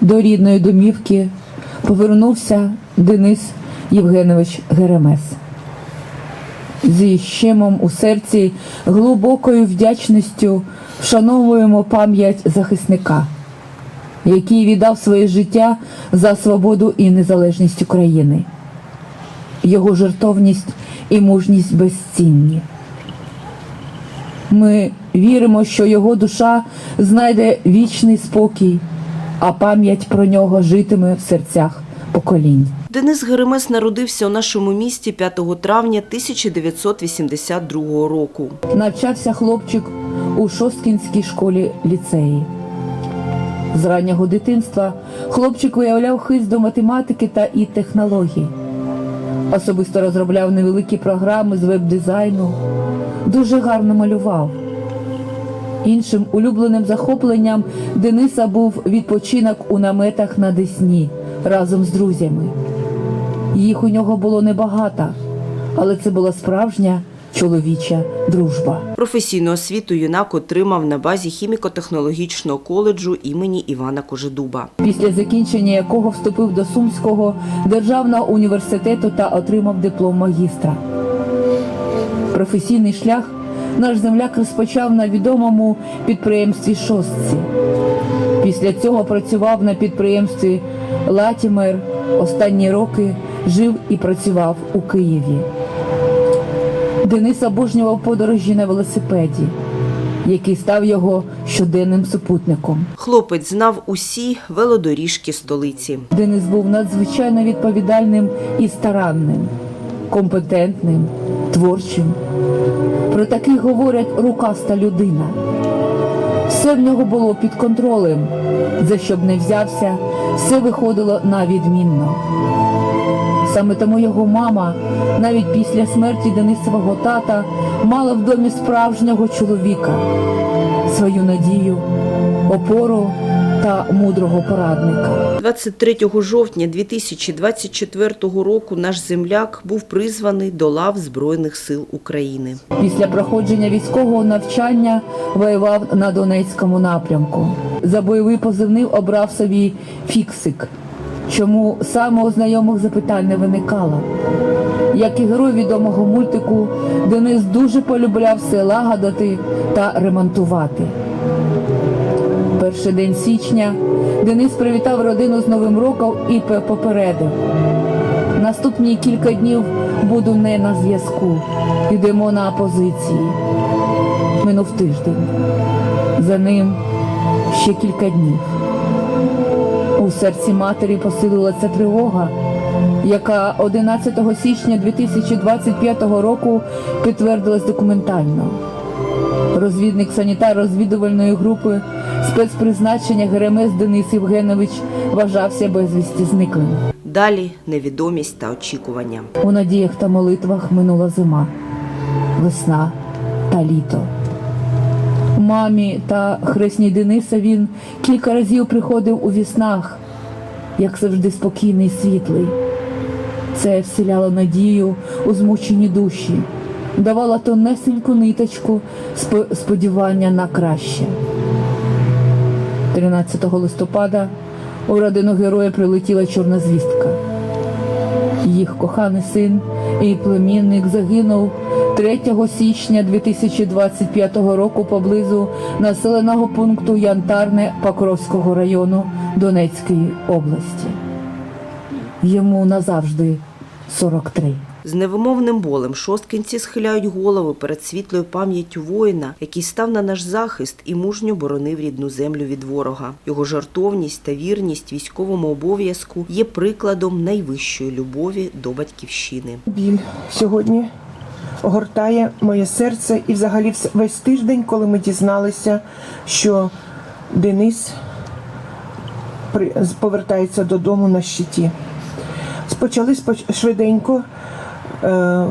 до рідної домівки повернувся Денис Євгенович Геремес. Зі щемом у серці, глибокою вдячністю вшановуємо пам'ять захисника, який віддав своє життя за свободу і незалежність України. Його жертовність і мужність безцінні. Ми віримо, що його душа знайде вічний спокій, а пам'ять про нього житиме в серцях поколінь. Денис Геремес народився у нашому місті 5 травня 1982 року. Навчався хлопчик у Шосткінській школі ліцеї. З раннього дитинства хлопчик виявляв хист до математики та і технологій. Особисто розробляв невеликі програми з веб-дизайну, дуже гарно малював. Іншим улюбленим захопленням Дениса був відпочинок у наметах на Десні разом з друзями. Їх у нього було небагато, але це була справжня чоловіча дружба. Професійну освіту юнак отримав на базі хіміко-технологічного коледжу імені Івана Кожедуба. після закінчення якого вступив до Сумського державного університету та отримав диплом магістра. Професійний шлях наш земляк розпочав на відомому підприємстві Шостці. Після цього працював на підприємстві Латімер. Останні роки жив і працював у Києві. Денис обожнював подорожі на велосипеді, який став його щоденним супутником. Хлопець знав усі велодоріжки столиці. Денис був надзвичайно відповідальним і старанним, компетентним, творчим. Про таких говорять рукаста людина. Все в нього було під контролем. За що б не взявся, все виходило на відмінно. Саме тому його мама, навіть після смерті Денисового тата, мала в домі справжнього чоловіка, свою надію, опору та мудрого порадника. 23 жовтня 2024 року наш земляк був призваний до лав Збройних сил України. Після проходження військового навчання воював на Донецькому напрямку. За бойовий позивний обрав собі фіксик. Чому саме у знайомих запитань не виникало? Як і герой відомого мультику, Денис дуже полюбляв все лагодити та ремонтувати. Перший день січня Денис привітав родину з Новим роком і попередив. Наступні кілька днів буду не на зв'язку. Йдемо на позиції. Минув тиждень. За ним ще кілька днів. У серці матері посилилася тривога, яка 11 січня 2025 року підтвердилась документально. Розвідник санітар розвідувальної групи спецпризначення Геремес Денис Євгенович вважався безвісті зниклим. Далі невідомість та очікування. У надіях та молитвах минула зима, весна та літо. Мамі та хресній Дениса він кілька разів приходив у віснах, як завжди спокійний і світлий. Це вселяло надію у змучені душі, давало тонесеньку ниточку сподівання на краще. 13 листопада у родину героя прилетіла чорна звістка. Їх коханий син і племінник загинув 3 січня 2025 року поблизу населеного пункту Янтарне Покровського району Донецької області. Йому назавжди 43. З невимовним болем шосткинці схиляють голови перед світлою пам'яттю воїна, який став на наш захист і мужньо боронив рідну землю від ворога. Його жартовність та вірність військовому обов'язку є прикладом найвищої любові до батьківщини. Біль сьогодні огортає моє серце і взагалі весь тиждень, коли ми дізналися, що Денис повертається додому на щиті. Почали швиденько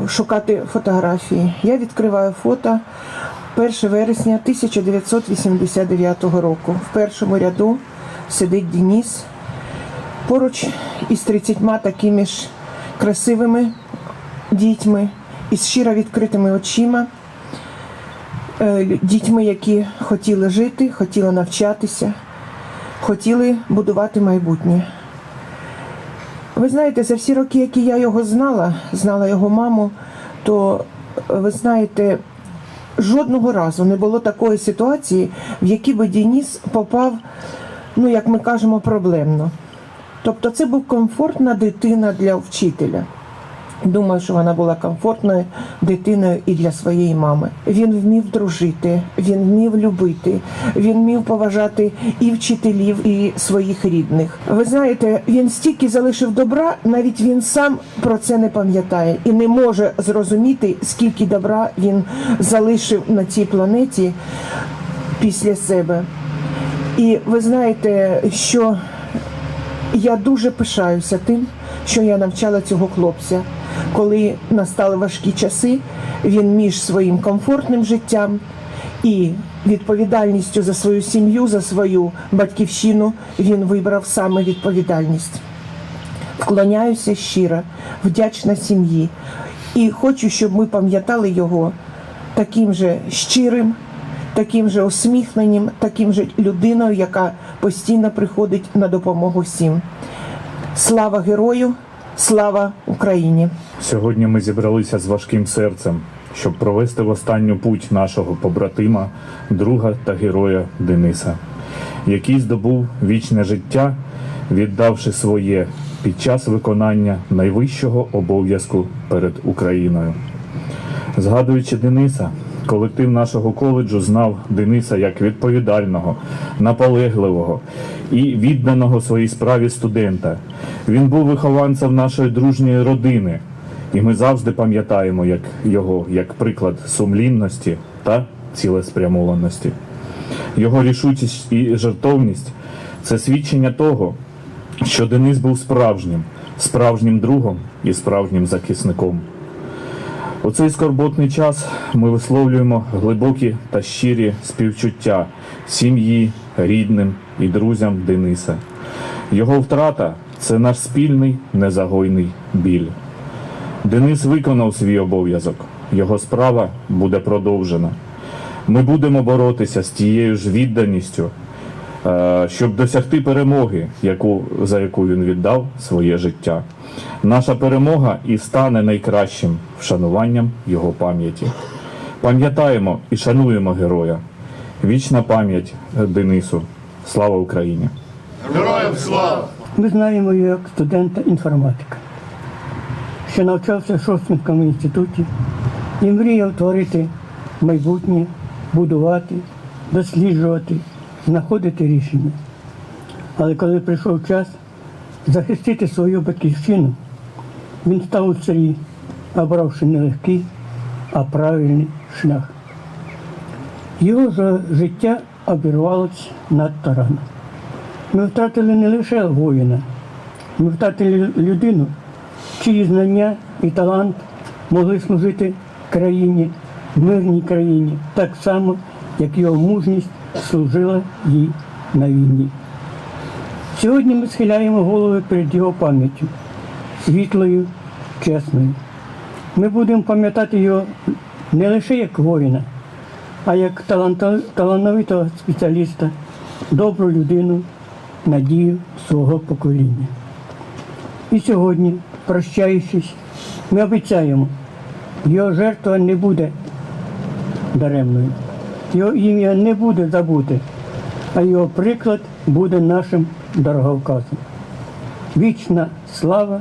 шукати фотографії. Я відкриваю фото 1 вересня 1989 року. В першому ряду сидить Денис поруч із 30 такими ж красивими дітьми із щиро відкритими очима, е, дітьми, які хотіли жити, хотіли навчатися. хотіли будувати майбутнє. Ви знаєте, за всі роки, які я його знала, знала його маму, то ви знаєте, жодного разу не було такої ситуації, в якій би Дініс попав, ну як ми кажемо, проблемно. Тобто це був комфортна дитина для вчителя. Думаю, що вона була комфортною дитиною і для своєї мами. Він вмів дружити, він вмів любити, він вмів поважати і вчителів, і своїх рідних. Ви знаєте, він стільки залишив добра, навіть він сам про це не пам'ятає і не може зрозуміти, скільки добра він залишив на цій планеті після себе. І ви знаєте, що я дуже пишаюся тим, що я навчала цього хлопця. Коли настали важкі часи, він між своїм комфортним життям і відповідальністю за свою сім'ю, за свою батьківщину, він вибрав саме відповідальність. Вклоняюся щиро, вдячна сім'ї. І хочу, щоб ми пам'ятали його таким же щирим, таким же усміхненим, таким же людиною, яка постійно приходить на допомогу всім. Слава герою, слава Україні! Сьогодні ми зібралися з важким серцем, щоб провести в останню путь нашого побратима, друга та героя Дениса, який здобув вічне життя, віддавши своє під час виконання найвищого обов'язку перед Україною. Згадуючи Дениса, колектив нашого коледжу знав Дениса як відповідального, наполегливого і відданого своїй справі студента. Він був вихованцем нашої дружньої родини, і ми завжди пам'ятаємо як його як приклад сумлінності та цілеспрямованості. Його рішучість і жертовність це свідчення того, що Денис був справжнім, справжнім другом і справжнім захисником. У цей скорботний час ми висловлюємо глибокі та щирі співчуття сім'ї, рідним і друзям Дениса. Його втрата це наш спільний незагойний біль. Денис виконав свій обов'язок, його справа буде продовжена. Ми будемо боротися з тією ж відданістю, е, щоб досягти перемоги, яку, за яку він віддав своє життя. Наша перемога і стане найкращим вшануванням його пам'яті. Пам'ятаємо і шануємо героя. Вічна пам'ять Денису. Слава Україні! Героям слава! Ми знаємо його як студента інформатика, що навчався в Шостинському інституті і мріяв творити майбутнє, будувати, досліджувати, знаходити рішення. Але коли прийшов час захистити свою батьківщину, він став у царі, обравши не легкий, а правильний шлях. Його життя обірвалося надто рано. Ми втратили не лише воїна, ми втратили людину, чиї знання і талант могли служити країні, мирній країні, так само, як його мужність служила їй на війні. Сьогодні ми схиляємо голови перед його пам'яттю, світлою, чесною. Ми будемо пам'ятати його не лише як воїна, а як талановитого спеціаліста, добру людину, надію свого покоління. І сьогодні, прощаючись, ми обіцяємо, його жертва не буде даремною, його ім'я не буде забуте, а його приклад буде нашим дороговказом. Вічна слава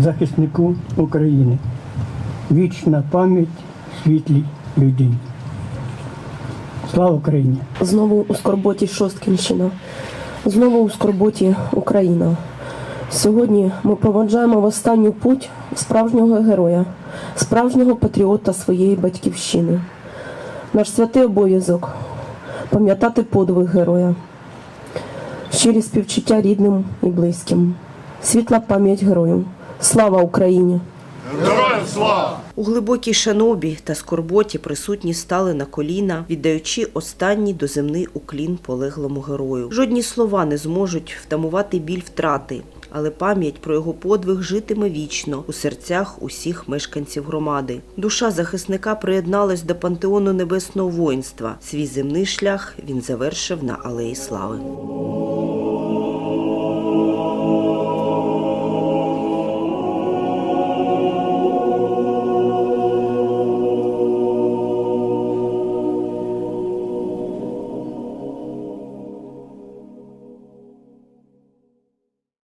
захиснику України, вічна пам'ять світлій людині. Слава Україні! Знову у скорботі Шосткінщина, знову у скорботі Україна. Сьогодні ми проводжаємо в останню путь справжнього героя, справжнього патріота своєї батьківщини. Наш святий обов'язок пам'ятати подвиг героя, щирі співчуття рідним і близьким. Світла пам'ять герою. Слава Україні! У глибокій шанобі та скорботі присутні стали на коліна, віддаючи останній доземний уклін полеглому герою. Жодні слова не зможуть втамувати біль втрати, але пам'ять про його подвиг житиме вічно у серцях усіх мешканців громади. Душа захисника приєдналась до пантеону небесного воїнства. Свій земний шлях він завершив на алеї слави.